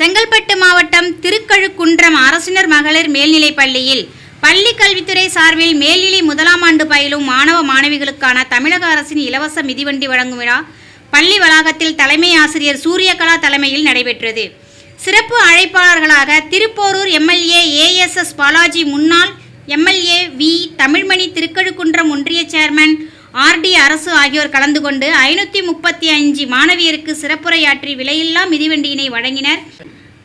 செங்கல்பட்டு மாவட்டம் திருக்கழுக்குன்றம் அரசினர் மகளிர் மேல்நிலைப் பள்ளியில் பள்ளி கல்வித்துறை சார்பில் மேல்நிலை முதலாம் ஆண்டு பயிலும் மாணவ மாணவிகளுக்கான தமிழக அரசின் இலவச மிதிவண்டி வழங்கும் விழா பள்ளி வளாகத்தில் தலைமை ஆசிரியர் சூரியகலா தலைமையில் நடைபெற்றது. சிறப்பு அழைப்பாளர்களாக திருப்போரூர் எம்எல்ஏ ஏஎஸ்எஸ் பாலாஜி முன்னாள் எம்எல்ஏ வி தமிழ்மணி திருக்கழுக்குன்றம் ஒன்றிய சேர்மன் ஆர்டி அரசு ஆகியோர் கலந்து கொண்டு ஐநூற்றி முப்பத்தி அஞ்சு மாணவியருக்கு சிறப்புரையாற்றி விலையில்லா மிதிவண்டியினை வழங்கினர்.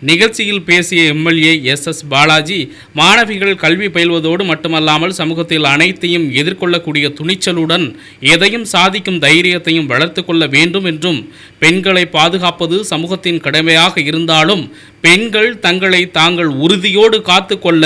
நிகழ்ச்சியில் பேசிய எம்எல்ஏ எஸ் எஸ் பாலாஜி மாணவிகள் கல்வி பயில்வதோடு மட்டுமல்லாமல் சமூகத்தில் அனைத்தையும் எதிர்கொள்ளக்கூடிய துணிச்சலுடன் எதையும் சாதிக்கும் தைரியத்தையும் வளர்த்து கொள்ள வேண்டும் என்றும் பெண்களை பாதுகாப்பது சமூகத்தின் கடமையாக இருந்தாலும் பெண்கள் தங்களை தாங்கள் உறுதியோடு காத்துக்கொள்ள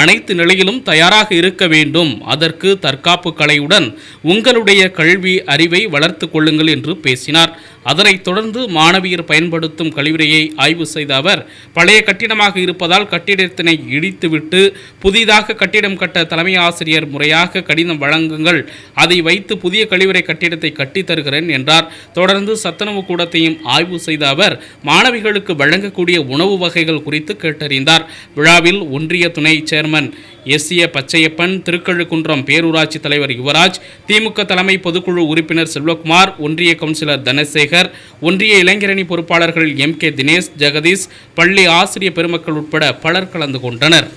அனைத்து நிலையிலும் தயாராக இருக்க வேண்டும். அதற்கு தற்காப்பு கலையுடன் உங்களுடைய கல்வி அறிவை வளர்த்து கொள்ளுங்கள் என்று பேசினார். அதனைத் தொடர்ந்து மாணவியர் பயன்படுத்தும் கழிவுறையை ஆய்வு செய்த அவர் பழைய கட்டிடமாக இருப்பதால் கட்டிடத்தினை இடித்துவிட்டு புதிதாக கட்டிடம் கட்ட தலைமை ஆசிரியர் முறையாக கடிதம் வழங்குங்கள். அதை வைத்து புதிய கழிவுறை கட்டிடத்தை கட்டித்தருகிறேன் என்றார். தொடர்ந்து சத்துணவு கூடத்தையும் ஆய்வு செய்த அவர் மாணவிகளுக்கு வழங்கக்கூடிய உணவு வகைகள் குறித்து கேட்டறிந்தார். விழாவில் ஒன்றிய துணை chairman S. A. Pachaiyappan Thirukkazhukundram பேரூராட்சி தலைவர் யுவராஜ் திமுக தலைமை பொதுக்குழு உறுப்பினர் செல்வகுமார் ஒன்றிய கவுன்சிலர் தனசேகர் ஒன்றிய இளைஞரணி பொறுப்பாளர்கள் எம். கே. தினேஷ் ஜெகதீஷ் பள்ளி ஆசிரிய பெருமக்கள் உட்பட பலர் கலந்து கொண்டனர்.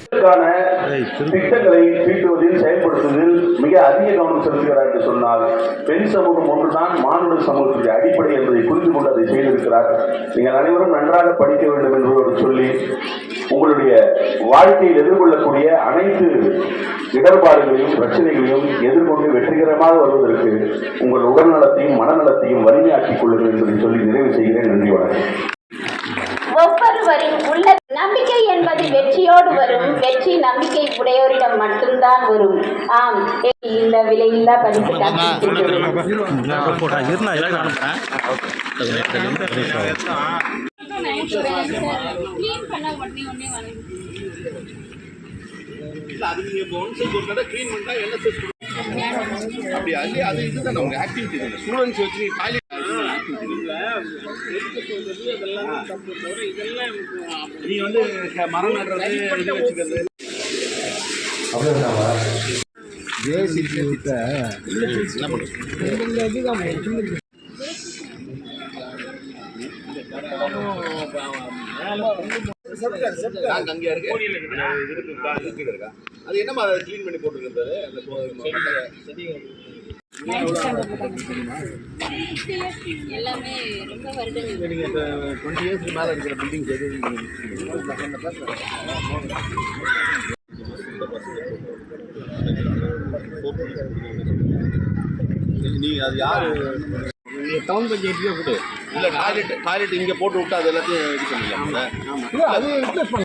மிக அதிக கவனம் செலுத்துகிறார் என்று சொன்னால் பெண் சமூகம் ஒன்றுதான் மானுட சமூகத்துடைய அடிப்படை என்பதை புரிந்து கொண்டு அதை செய்திருக்கிறார். நீங்கள் அனைவரும் நன்றாக படிக்க வேண்டும் என்பதோடு சொல்லி உங்களுடைய வாழ்க்கையில் எதிர்கொள்ளக்கூடிய அனைத்து இடர்பாடுகளையும் பிரச்சனைகளையும் எதிர்கொண்டு வெற்றிகரமாக வருவதற்கு உங்கள் உடல்நலத்தையும் மனநலத்தையும் வலிமையாக்கிக் கொள்ளுங்கள் என்பதை சொல்லி நிறைவு செய்கிறேன். நன்றி வணக்கம். உள்ள நம்பிக்கை என்பது வெற்றியோடு வரும். வெற்றி நம்பிக்கை உடையோரிடம் மட்டும்தான் வரும். ஆம். இந்த விலையில்லா படிப்பு அது நீங்க ஒரு தடவை க்ளீன் பண்ணிட்டா என்எஸ்எஸ் அப்படி அது அது இதுதான் உங்க ஆக்டிவிட்டி இல்லை ஸ்டூடெண்ட்ஸ் வச்சு நீ நீ வந்து மரம் நடுறது அங்கே இருக்கு அது என்னமா அதை க்ளீன் பண்ணி போட்டுருக்கிறது? அந்த நீங்க டுவெண்ட்டி இயர்ஸ்க்கு மேல இருக்கிற பில்டிங்ஸ் எது நீ அது யாரு? நீ டவுன் பஞ்சாயத்துக்கே கொடு இல்ல டாய்லெட் டாய்லெட் இங்க போட்டு விட்டு அது எல்லாத்தையும் இது பண்ணிடலாம் அது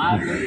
ஆறாவது